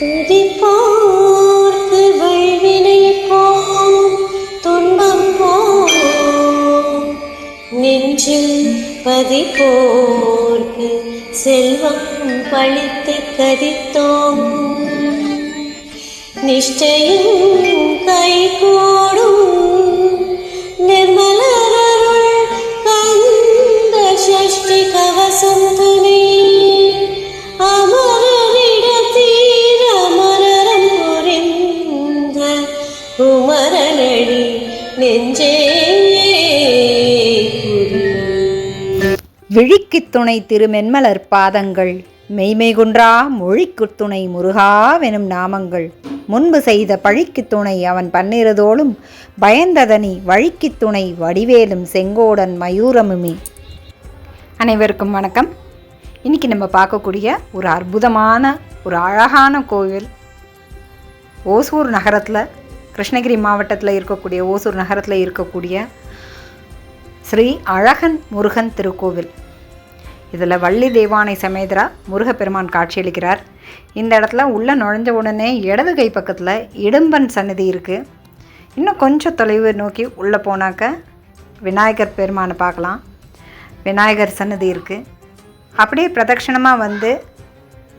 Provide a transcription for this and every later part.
துதிப்போர்க்கு வழிவினை போம் துன்பம் போம் நெஞ்சில் பதிப்போர்க்கு செல்வம் பழித்து கதித்தோம் நிஷ்டையும் கைகோ மரணடி நெஞ்சே விழிக்கு விழிக்குத் துணை திருமென்மலர் பாதங்கள் மெய்மை குன்றா மொழிக்குத் துணை முருகாவெனும் நாமங்கள். முன்பு செய்த பழிக்குத் துணை அவன் பன்னிரதோளும் பயந்ததனி வழிக்குத் துணை வடிவேலும் செங்கோடன் மயூரமுமே. அனைவருக்கும் வணக்கம். இன்னைக்கு நம்ம பார்க்கக்கூடிய ஒரு அற்புதமான ஒரு அழகான கோவில் ஓசூர் நகரத்தில் கிருஷ்ணகிரி மாவட்டத்தில் இருக்கக்கூடிய ஓசூர் நகரத்தில் இருக்கக்கூடிய ஸ்ரீ அழகன் முருகன் திருக்கோவில். இதில் வள்ளி தெய்வானை சமேதரா முருகப்பெருமான் காட்சியளிக்கிறார். இந்த இடத்துல உள்ளே நுழைஞ்ச உடனே இடது கை பக்கத்தில் இடும்பன் சன்னதி இருக்குது இன்னும் கொஞ்சம் தொலைவு நோக்கி உள்ளே போனாக்க விநாயகர் பெருமானை பார்க்கலாம். விநாயகர் சன்னதி இருக்குது அப்படியே பிரதட்சணமாக வந்து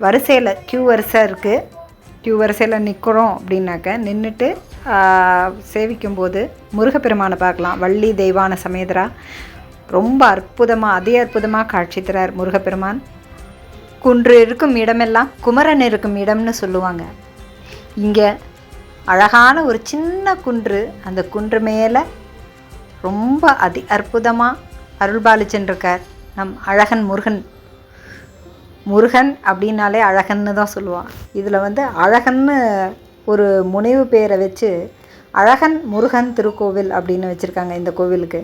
வரிசையில் கியூ வரிசை இருக்குது கியூ வரிசையில் நிற்கிறோம் அப்படின்னாக்க நின்றுட்டு சேவிக்கும்போது முருகப்பெருமானை பார்க்கலாம். வள்ளி தெய்வான சமேதரா. ரொம்ப அற்புதமாக அதி அற்புதமாக காட்சி தரார் முருகப்பெருமான். குன்று இருக்கும் இடமெல்லாம் குமரன் இருக்கும் இடம்னு சொல்லுவாங்க. இங்கே அழகான ஒரு சின்ன குன்று அந்த குன்று மேலே ரொம்ப அதி அற்புதமாக அருள்பாலிச்சுருக்கார் நம் அழகன் முருகன். முருகன் அப்படின்னாலே அழகன்னு தான் சொல்லுவான் இதில் வந்து அழகன்னு ஒரு முனைவு பேரை வச்சு அழகன் முருகன் திருக்கோவில் அப்படின்னு வச்சுருக்காங்க இந்த கோவிலுக்கு.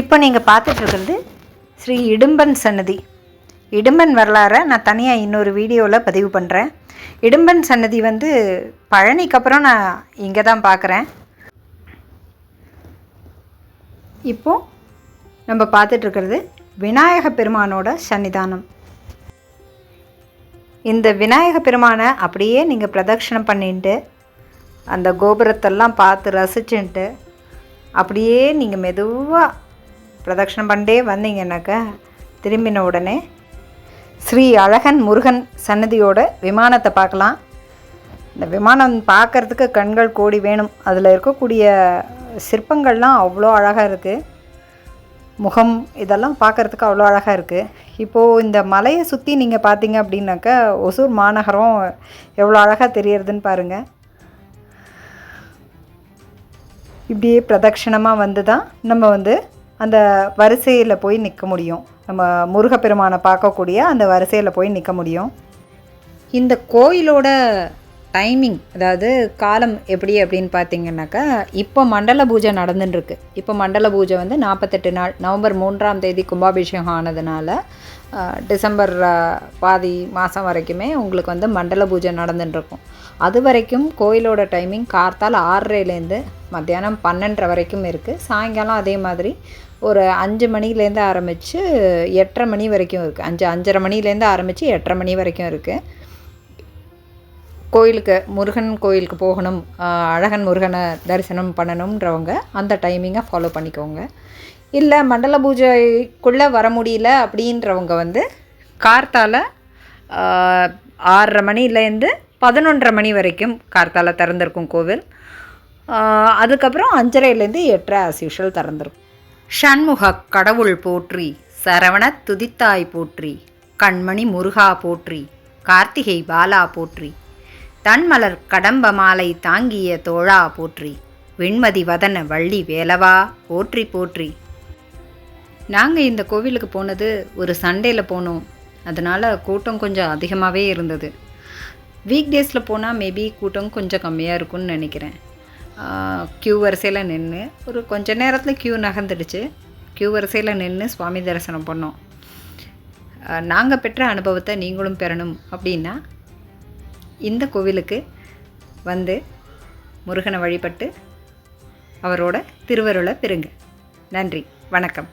இப்போ நீங்கள் பார்த்துட்ருக்கிறது ஸ்ரீ இடும்பன் சன்னதி. இடும்பன் வரலாறை நான் தனியாக இன்னொரு வீடியோவில் பதிவு பண்ணுறேன் இடும்பன் சன்னதி வந்து பழனிக்கு அப்புறம் நான் இங்கே தான் பார்க்குறேன். இப்போது நம்ம பார்த்துட்ருக்கிறது விநாயக பெருமானோட சன்னிதானம். இந்த விநாயக பெருமானை அப்படியே நீங்கள் பிரதட்சணம் பண்ணிட்டு அந்த கோபுரத்தெல்லாம் பார்த்து ரசிச்சுன்ட்டு அப்படியே நீங்கள் மெதுவாக பிரதட்சணம் பண்ணிட்டே வந்தீங்கன்னாக்கா திரும்பின உடனே ஸ்ரீ அழகன் முருகன் சன்னதியோட விமானத்தை பார்க்கலாம். இந்த விமானம் பார்க்கறதுக்கு கண்கள் கோடி வேணும். அதில் இருக்கக்கூடிய சிற்பங்கள்லாம் அவ்வளோ அழகாக இருக்குது முகம் இதெல்லாம் பார்க்கறதுக்கு அவ்வளோ அழகாக இருக்குது இப்போது இந்த மலையை சுற்றி நீங்கள் பார்த்தீங்க அப்படின்னாக்கா ஒசூர் மாநகரம் எவ்வளோ அழகாக தெரியறதுன்னு பாருங்கள் இப்படியே பிரதட்சிணமாக வந்து தான் நம்ம வந்து அந்த வரிசையில் போய் நிற்க முடியும். நம்ம முருகப்பெருமானை பார்க்கக்கூடிய அந்த வரிசையில் போய் நிற்க முடியும். இந்த கோயிலோட டைமிங் அதாவது காலம் எப்படி அப்படின்னு பார்த்தீங்கன்னாக்கா இப்போ மண்டல பூஜை நடந்துட்டுருக்கு இப்போ மண்டல பூஜை வந்து நாற்பத்தெட்டு நாள் நவம்பர் மூன்றாம் தேதி கும்பாபிஷேகம் ஆனதுனால டிசம்பர் பாதி மாதம் வரைக்குமே உங்களுக்கு வந்து மண்டல பூஜை நடந்துட்டுருக்கும் அது வரைக்கும் கோயிலோட டைமிங் கார்த்தால் ஆறரைலேருந்து மத்தியானம் பன்னெண்டரை வரைக்கும் இருக்குது சாயங்காலம் அதே மாதிரி ஒரு அஞ்சு மணிலேருந்து ஆரம்பித்து எட்டரை மணி வரைக்கும் இருக்குது அஞ்சு அஞ்சரை மணிலேருந்து ஆரம்பித்து எட்டரை மணி வரைக்கும் இருக்குது கோயிலுக்கு முருகன் கோயிலுக்கு போகணும் அழகன் முருகனை தரிசனம் பண்ணணுன்றவங்க அந்த டைமிங்கை ஃபாலோ பண்ணிக்கோங்க. இல்லை மண்டல பூஜைக்குள்ளே வர முடியல அப்படின்றவங்க வந்து கார்த்தால ஆறரை மணிலேருந்து பதினொன்றரை மணி வரைக்கும் கார்த்தால திறந்திருக்கும் கோவில். அதுக்கப்புறம் அஞ்சரைலேருந்து எட்டரை ஆஸ் யூஷுவல் திறந்திருக்கும். ஷண்முக கடவுள் போற்றி சரவண துதித்தாய் போற்றி கண்மணி முருகா போற்றி கார்த்திகை பாலா போற்றி தன்மலர் கடம்ப மாலை தாங்கிய தோழா போற்றி. வெண்மதி வதன வள்ளி வேலவா போற்றி போற்றி. நாங்கள் இந்த கோவிலுக்கு போனது ஒரு சண்டேல போனோம். அதனால் கூட்டம் கொஞ்சம் அதிகமாகவே இருந்தது. வீக் டேஸில் போனால் மேபி கூட்டம் கொஞ்சம் கம்மியாக இருக்கும்னு நினைக்கிறேன். க்யூ வரிசையில் நின்று ஒரு கொஞ்ச நேரத்தில் க்யூ நகர்ந்துடுச்சு. க்யூ வரிசையில் நின்று சுவாமி தரிசனம் பண்ணோம். நாங்கள் பெற்ற அனுபவத்தை நீங்களும் பெறணும் அப்படின்னா இந்த கோவிலுக்கு வந்து முருகனை வழிபட்டு அவரோட திருவருளை பெறுங்க. நன்றி. வணக்கம்.